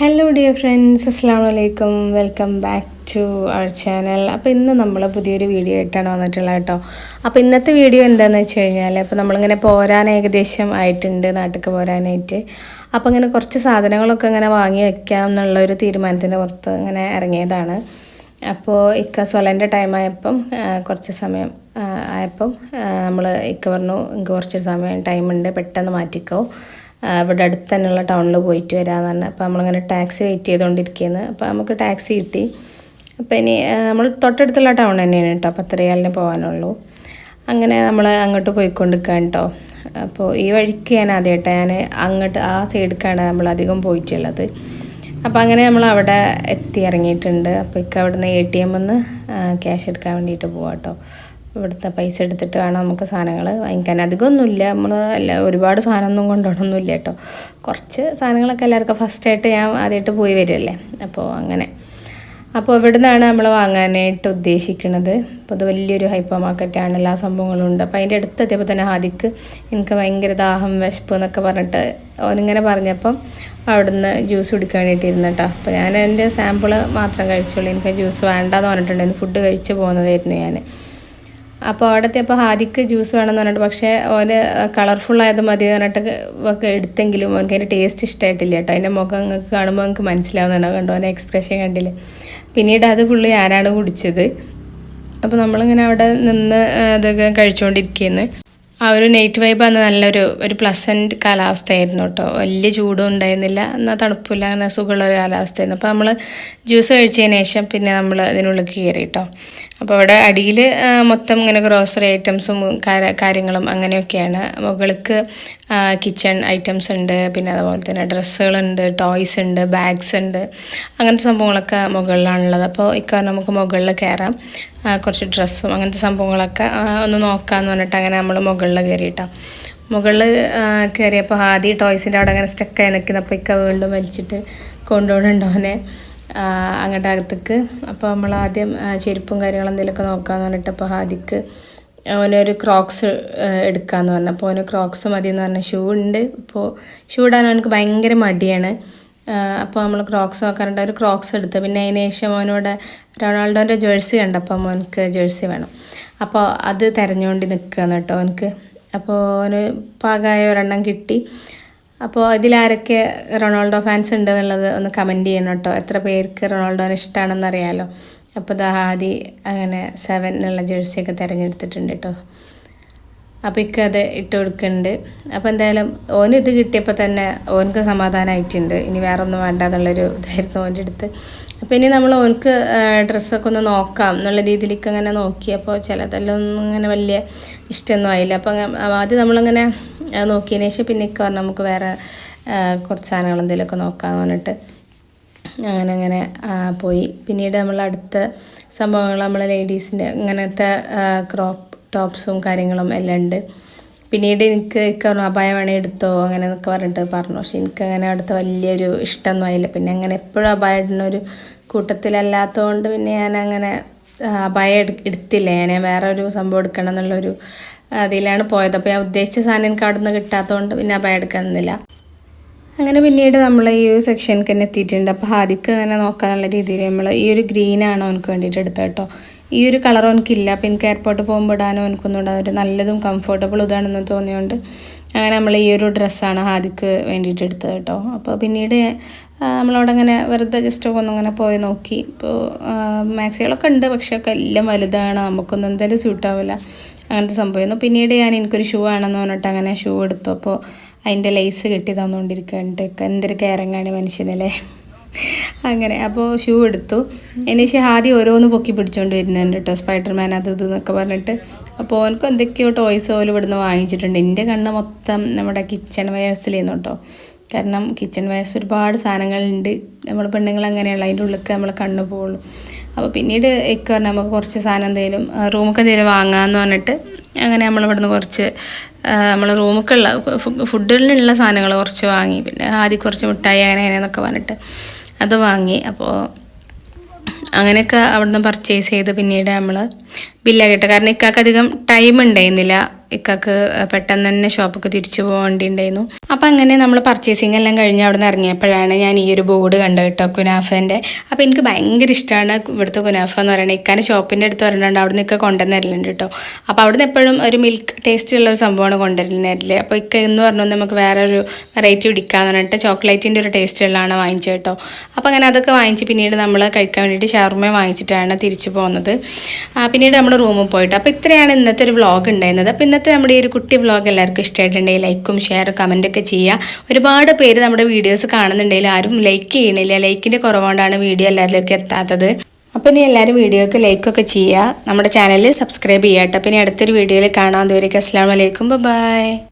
Hello dear friends അസ്സാം വലൈക്കും welcome back to our channel അപ്പോൾ ഇന്ന് നമ്മൾ പുതിയൊരു വീഡിയോ ആയിട്ടാണ് വന്നിട്ടുള്ളത് കേട്ടോ. അപ്പോൾ ഇന്നത്തെ വീഡിയോ എന്താണെന്ന് വെച്ച് കഴിഞ്ഞാൽ അപ്പോൾ നമ്മളിങ്ങനെ പോരാൻ ഏകദേശം ആയിട്ടുണ്ട് നാട്ടിലേക്ക് പോരാനായിട്ട്. അപ്പോൾ ഇങ്ങനെ കുറച്ച് സാധനങ്ങളൊക്കെ ഇങ്ങനെ വാങ്ങി വെക്കാം എന്നുള്ള ഒരു തീരുമാനത്തിന്റെ പുറത്ത് ഇങ്ങനെ ഇറങ്ങിയതാണ്. അപ്പോൾ ഇക്ക സൊലന്റെ ടൈം ആയപ്പം കുറച്ച് സമയം ആയപ്പം നമ്മൾ ഇക്ക പറഞ്ഞു കുറച്ച് സമയം ടൈമുണ്ട് പെട്ടെന്ന് മാറ്റിക്കോ. ഇവിടെ അടുത്ത് തന്നെയുള്ള ടൗണിൽ പോയിട്ട് വരാമെന്ന് പറഞ്ഞു. അപ്പോൾ നമ്മളിങ്ങനെ ടാക്സി വെയിറ്റ് ചെയ്തുകൊണ്ടിരിക്കുകയെന്ന് അപ്പോൾ നമുക്ക് ടാക്സി കിട്ടി. അപ്പോൾ ഇനി നമ്മൾ തൊട്ടടുത്തുള്ള ടൗൺ തന്നെയാണ് കേട്ടോ അപ്പോൾ അത്രയാലിനെ പോകാനുള്ളൂ അങ്ങനെ നമ്മൾ അങ്ങോട്ട് പോയിക്കൊണ്ടിരിക്കുകയാണ് കേട്ടോ അപ്പോൾ ഈ വഴിക്ക് ഞാൻ ആദ്യമായിട്ട് ഞാൻ അങ്ങോട്ട് ആ സൈഡിലേക്കാണ് നമ്മൾ അധികം പോയിട്ടുള്ളത്. അപ്പോൾ അങ്ങനെ നമ്മൾ അവിടെ എത്തി ഇറങ്ങിയിട്ടുണ്ട്. അപ്പോൾ ഇക്ക അവിടുന്ന് എ ടി എം ഒന്ന് ക്യാഷ് എടുക്കാൻ വേണ്ടിയിട്ട് പോവാം കേട്ടോ ഇവിടുത്തെ പൈസ എടുത്തിട്ട് വേണം നമുക്ക് സാധനങ്ങൾ വാങ്ങിക്കാൻ. അധികമൊന്നുമില്ല. നമ്മൾ അല്ല ഒരുപാട് സാധനമൊന്നും കൊണ്ടുപോകണമൊന്നുമില്ല കേട്ടോ. കുറച്ച് സാധനങ്ങളൊക്കെ എല്ലാവർക്കും ഫസ്റ്റായിട്ട് ഞാൻ ആദ്യമായിട്ട് പോയി വരുമല്ലേ അപ്പോൾ അങ്ങനെ. അപ്പോൾ ഇവിടെ നിന്നാണ് നമ്മൾ വാങ്ങാനായിട്ട് ഉദ്ദേശിക്കുന്നത്. അപ്പോൾ അത് വലിയൊരു ഹൈപ്പർ മാർക്കറ്റാണ് എല്ലാ സംഭവങ്ങളും ഉണ്ട്. അപ്പോൾ അതിന്റെ അടുത്ത് എത്തിയപ്പോൾ തന്നെ ഹാദിക്ക് എനിക്ക് ഭയങ്കര ദാഹം വിശപ്പ് എന്നൊക്കെ പറഞ്ഞിട്ട് അവനിങ്ങനെ പറഞ്ഞപ്പം അവിടുന്ന് ജ്യൂസ് കുടിക്കാൻ വേണ്ടിയിട്ട് കേട്ടോ. അപ്പോൾ ഞാൻ എന്റെ സാമ്പിൾ മാത്രം കഴിച്ചുള്ളൂ എനിക്ക് ജ്യൂസ് വേണ്ടെന്ന് പറഞ്ഞിട്ടുണ്ടായിരുന്നു. ഫുഡ് കഴിച്ച് പോകുന്നതായിരുന്നു ഞാൻ. അപ്പോൾ അവിടത്തെ എത്തിയപ്പോൾ ഹാദിക്ക് ജ്യൂസ് വേണമെന്ന് പറഞ്ഞിട്ട് പക്ഷേ ഓന് കളർഫുൾ ആയത് മതി പറഞ്ഞിട്ട് ഒക്കെ എടുത്തെങ്കിലും ഓനക്ക് അതിന്റെ ടേസ്റ്റ് ഇഷ്ടമായിട്ടില്ല കേട്ടോ. അതിന്റെ മുഖം നിങ്ങൾക്ക് കാണുമ്പോൾ നിങ്ങൾക്ക് മനസ്സിലാവുന്നുണ്ടോ കണ്ടോ ഓനെ എക്സ്പ്രഷൻ കണ്ടില്ല? പിന്നീട് അത് ഫുള്ള് ഞാനാണ് കുടിച്ചത്. അപ്പോൾ നമ്മളിങ്ങനെ അവിടെ നിന്ന് അതൊക്കെ കഴിച്ചുകൊണ്ടിരിക്കുന്നു ആ ഒരു നൈറ്റ് വൈബ് അന്ന് നല്ലൊരു ഒരു പ്ലസന്റ് കാലാവസ്ഥയായിരുന്നു കേട്ടോ. വലിയ ചൂടും ഉണ്ടായിരുന്നില്ല. എന്നാൽ തണുപ്പില്ല അങ്ങനെ സുഖമുള്ള ഒരു കാലാവസ്ഥയായിരുന്നു. അപ്പോൾ നമ്മൾ ജ്യൂസ് കഴിച്ചതിന് ശേഷം പിന്നെ നമ്മൾ അതിനുള്ളിൽ കയറി കേട്ടോ. അപ്പോൾ അവിടെ അടിയിൽ മൊത്തം ഇങ്ങനെ ഗ്രോസറി ഐറ്റംസും കാര്യ- കാര്യങ്ങളും അങ്ങനെയൊക്കെയാണ്. മുകൾക്ക് കിച്ചൺ ഐറ്റംസ് ഉണ്ട്. പിന്നെ അതുപോലെ തന്നെ ഡ്രസ്സുകളുണ്ട് ടോയ്സ് ഉണ്ട് ബാഗ്സ് ഉണ്ട്. അങ്ങനത്തെ സംഭവങ്ങളൊക്കെ മുകളിലാണുള്ളത്. അപ്പോൾ ഇക്കാരണം നമുക്ക് മുകളിൽ കയറാം കുറച്ച് ഡ്രസ്സും അങ്ങനത്തെ സംഭവങ്ങളൊക്കെ ഒന്ന് നോക്കാമെന്ന് പറഞ്ഞിട്ട് അങ്ങനെ നമ്മൾ മുകളിൽ കയറിയിട്ടാണ് മുകളിൽ കയറിയപ്പോൾ ആദ്യം ടോയ്സിന്റെ അവിടെ അങ്ങനെ സ്റ്റക്കായി നിൽക്കുന്നപ്പോൾ ഇക്ക വീണ്ടും വലിച്ചിട്ട് കൊണ്ടുപോകണുണ്ടോനെ അങ്ങോട്ട് അകത്തേക്ക്. അപ്പോൾ നമ്മൾ ആദ്യം ചെരുപ്പും കാര്യങ്ങളും എന്തെങ്കിലുമൊക്കെ നോക്കാമെന്ന് പറഞ്ഞിട്ട് അപ്പോൾ ഹാദിക്ക് അവനൊരു ക്രോക്സ് എടുക്കാമെന്ന് പറഞ്ഞു. അപ്പോൾ അവന് ക്രോക്സ് മതി എന്ന് പറഞ്ഞ. ഷൂ ഉണ്ട്. അപ്പോൾ ഷൂ ഇടാൻ അവനക്ക് ഭയങ്കര മടിയാണ്. അപ്പോൾ നമ്മൾ ക്രോക്സ് നോക്കാറുണ്ട്. ഒരു ക്രോക്സ് എടുത്ത്. പിന്നെ അതിന് ശേഷം അവനോട് റൊണാൾഡോന്റെ ജേഴ്സി കണ്ടപ്പോൾ അവനക്ക് ജേഴ്സി വേണം. അപ്പോൾ അത് തിരഞ്ഞുകൊണ്ട് നിൽക്കുകയെന്ന് കേട്ടോ അവനക്ക് അപ്പോൾ അവന് പാകമായ ഒരെണ്ണം കിട്ടി. അപ്പോൾ ഇതിലാരൊക്കെ റൊണാൾഡോ ഫാൻസ് ഉണ്ട് എന്നുള്ളത് ഒന്ന് കമന്റ് ചെയ്യണം കേട്ടോ എത്ര പേർക്ക് റൊണാൾഡോനെ ഇഷ്ടമാണെന്ന് അറിയാമല്ലോ അപ്പോൾ ദഹാദി അങ്ങനെ സെവൻ എന്നുള്ള ജേഴ്സിയൊക്കെ തിരഞ്ഞെടുത്തിട്ടുണ്ട് കേട്ടോ അപ്പോൾ ഇക്ക അത് ഇട്ട് കൊടുക്കുന്നുണ്ട് അപ്പോൾ എന്തായാലും ഓന് ഇത് കിട്ടിയപ്പോൾ തന്നെ ഓനക്ക് സമാധാനമായിട്ടുണ്ട് ഇനി വേറെ ഒന്നും വേണ്ട എന്നുള്ളൊരു ഇതായിരുന്നു ഓന്റെ അടുത്ത്. അപ്പോൾ ഇനി നമ്മൾ ഓനക്ക് ഡ്രസ്സൊക്കെ ഒന്ന് നോക്കാം എന്നുള്ള രീതിയിലേക്ക് അങ്ങനെ നോക്കി ചിലതെല്ലാം ഒന്നും അങ്ങനെ വലിയ ഇഷ്ടമൊന്നും ആയില്ല. അപ്പോൾ ആദ്യം നമ്മളിങ്ങനെ നോക്കിയതിന് ശേഷം പിന്നെ ഇക്ക പറഞ്ഞാൽ നമുക്ക് വേറെ കുറച്ച് സാധനങ്ങൾ എന്തെങ്കിലുമൊക്കെ നോക്കാമെന്ന് പറഞ്ഞിട്ട് അങ്ങനെ അങ്ങനെ പോയി. പിന്നീട് നമ്മൾ അടുത്ത സംഭവങ്ങൾ നമ്മളെ ലേഡീസിന്റെ ഇങ്ങനത്തെ ക്രോപ്പ് ടോപ്സും കാര്യങ്ങളും എല്ലാം ഉണ്ട്. പിന്നീട് എനിക്ക് എനിക്ക് പറഞ്ഞു അപായം വേണേ എടുത്തോ അങ്ങനെ എന്നൊക്കെ പറഞ്ഞിട്ട് പറഞ്ഞു. പക്ഷെ എനിക്ക് അങ്ങനെ അടുത്ത വലിയൊരു ഇഷ്ടമൊന്നും ആയില്ല. പിന്നെ അങ്ങനെ എപ്പോഴും അപായം ഇടുന്ന ഒരു കൂട്ടത്തിലല്ലാത്തതുകൊണ്ട് പിന്നെ ഞാൻ അങ്ങനെ അപായം എടു എടുത്തില്ല. ഞാൻ വേറെ ഒരു സംഭവം എടുക്കണം എന്നുള്ളൊരു അതിലാണ് പോയത്. അപ്പോൾ ഞാൻ ഉദ്ദേശിച്ച സാധനം എനിക്ക് അവിടെ നിന്ന് കിട്ടാത്തതുകൊണ്ട് പിന്നെ അപായം എടുക്കുന്നില്ല അങ്ങനെ പിന്നീട് നമ്മൾ ഈ ഒരു സെക്ഷനിൽ തന്നെ എത്തിയിട്ടുണ്ട്. അപ്പോൾ ആദ്യം അങ്ങനെ നോക്കാനുള്ള രീതിയിൽ നമ്മൾ ഈ ഒരു ഗ്രീനാണ് അവനക്ക് വേണ്ടിയിട്ട് എടുത്തത് കേട്ടോ. ഈ ഒരു കളർ എനിക്കില്ല അപ്പം എനിക്ക് എയർപോർട്ട് പോകുമ്പോൾ ഇടാനോ എനിക്കൊന്നും ഒരു നല്ലതും കംഫർട്ടബിൾ ഇതാണെന്ന് തോന്നിയോണ്ട് അങ്ങനെ നമ്മൾ ഈ ഒരു ഡ്രസ്സാണ് ഹാദിക്ക് വേണ്ടിയിട്ട് എടുത്തത് കേട്ടോ അപ്പോൾ പിന്നീട് നമ്മളവിടെ അങ്ങനെ വെറുതെ ജസ്റ്റ് ഒക്കെ ഒന്നിങ്ങനെ പോയി നോക്കി. ഇപ്പോൾ മാക്സികളൊക്കെ ഉണ്ട് പക്ഷേ ഒക്കെ എല്ലാം വലുതാണ്. നമുക്കൊന്നും എന്തായാലും സ്യൂട്ടാവില്ല അങ്ങനത്തെ സംഭവമായിരുന്നു. പിന്നീട് ഞാൻ എനിക്കൊരു ഷൂ ആണെന്ന് പറഞ്ഞിട്ട് അങ്ങനെ ഷൂ എടുത്തു. അപ്പോൾ അതിന്റെ ലേസ് കെട്ടി തന്നുകൊണ്ടിരിക്കുന്നുണ്ട് എന്തൊരു കയറങ്ങാണ് മനുഷ്യനല്ലേ. അങ്ങനെ അപ്പോൾ ഷൂ എടുത്തു. എന്നെ ആദ്യം ഓരോന്ന് പൊക്കി പിടിച്ചുകൊണ്ട് വരുന്നുണ്ട് കേട്ടോ സ്പൈഡർമാൻ അത് ഇത് എന്നൊക്കെ പറഞ്ഞിട്ട്. അപ്പോൾ ഓനക്ക് എന്തൊക്കെയോ ടോയ്സ് പോലും ഇവിടുന്ന് വാങ്ങിച്ചിട്ടുണ്ട്. എന്റെ കണ്ണ് മൊത്തം നമ്മുടെ കിച്ചൺ വയസ്സിലേന്ന് കേട്ടോ കാരണം കിച്ചൺ വയസ്സ് ഒരുപാട് സാധനങ്ങളുണ്ട്. നമ്മൾ പെണ്ണുങ്ങൾ അങ്ങനെയുള്ള അതിന്റെ ഉള്ളിലേക്ക് നമ്മൾ കണ്ണ് പോകുള്ളൂ അപ്പോൾ പിന്നീട് ഇക്ക പറഞ്ഞാൽ നമുക്ക് കുറച്ച് സാധനം എന്തെങ്കിലും റൂമൊക്കെ എന്തെങ്കിലും വാങ്ങാമെന്ന് പറഞ്ഞിട്ട് അങ്ങനെ നമ്മൾ ഇവിടുന്ന് കുറച്ച് നമ്മൾ റൂമൊക്കെ ഉള്ള ഫുഡിനുള്ള സാധനങ്ങൾ കുറച്ച് വാങ്ങി. പിന്നെ ആദ്യം കുറച്ച് മിഠായി അങ്ങനെ അങ്ങനെയെന്നൊക്കെ പറഞ്ഞിട്ട്. അത് വാങ്ങി. അപ്പോൾ അങ്ങനെയൊക്കെ അവിടുന്ന് പർച്ചേസ് ചെയ്ത് പിന്നീട് നമ്മൾ ബില്ല കിട്ടുക കാരണം ഇക്കാക്ക് അധികം ടൈം ഉണ്ടായിരുന്നില്ല. ഇക്കാക്ക് പെട്ടെന്ന് തന്നെ ഷോപ്പൊക്കെ തിരിച്ചു പോകേണ്ടി ഉണ്ടായിരുന്നു. അപ്പം അങ്ങനെ നമ്മൾ പർച്ചേസിങ് എല്ലാം കഴിഞ്ഞ് അവിടെ നിന്ന് ഇറങ്ങിയപ്പോഴാണ് ഞാൻ ഈ ഒരു ബോർഡ് കണ്ടത് കേട്ടോ കുനാഫേന്റെ അപ്പോൾ എനിക്ക് ഭയങ്കര ഇഷ്ടമാണ് ഇവിടുത്തെ കുനാഫ എന്ന് പറയുന്നത്. ഇക്കാന്റെ ഷോപ്പിന്റെ അടുത്ത് വരണുണ്ട് അവിടെ നിന്നൊക്കെ കൊണ്ടുവന്നരലുണ്ട് കേട്ടോ അപ്പോൾ അവിടെ നിന്ന് എപ്പോഴും ഒരു മിൽക്ക് ടേസ്റ്റ് ഉള്ള ഒരു സംഭവമാണ് കൊണ്ടുവരുന്നതല്ലേ അപ്പോൾ ഇക്ക എന്ന് പറഞ്ഞാൽ നമുക്ക് വേറെ ഒരു വെറൈറ്റി പിടിക്കാന്ന് പറഞ്ഞിട്ട് ചോക്ലേറ്റിന്റെ ഒരു ടേസ്റ്റ് ഉള്ളതാണ് വാങ്ങിച്ചത് കേട്ടോ അപ്പോൾ അങ്ങനെ അതൊക്കെ വാങ്ങിച്ച് പിന്നീട് നമ്മൾ കഴിക്കാൻ വേണ്ടിയിട്ട് ഷവർമ വാങ്ങിച്ചിട്ടാണ് തിരിച്ചു പോകുന്നത് പിന്നീട് നമ്മൾ റൂമിൽ പോയിട്ട്. അപ്പോൾ ഇത്രയാണ് ഇന്നത്തെ ഒരു വ്ലോഗ് ഉണ്ടായിരുന്നത്. അപ്പോൾ ഇന്നത്തെ നമ്മുടെ ഈ ഒരു കുട്ടി വ്ലോഗ് എല്ലാവർക്കും ഇഷ്ടമായിട്ടുണ്ടെങ്കിൽ ലൈക്കും ഷെയറും കമന്റൊക്കെ ചെയ്യുക ഒരുപാട് പേര് നമ്മുടെ വീഡിയോസ് കാണുന്നുണ്ടെങ്കിൽ ആരും ലൈക്ക് ചെയ്യണില്ല. ലൈക്കിന്റെ കുറവുകൊണ്ടാണ് വീഡിയോ എല്ലാവരിലേക്ക് എത്താത്തത്. അപ്പോൾ ഇനി എല്ലാവരും വീഡിയോക്ക് ലൈക്കൊക്കെ ചെയ്യുക. നമ്മുടെ ചാനൽ സബ്സ്ക്രൈബ് ചെയ്യാട്ടോ കേട്ടോ. പിന്നെ അടുത്തൊരു വീഡിയോയിൽ കാണാൻ ദൂരേക്ക് അസ്സാം വലൈക്കും ബൈ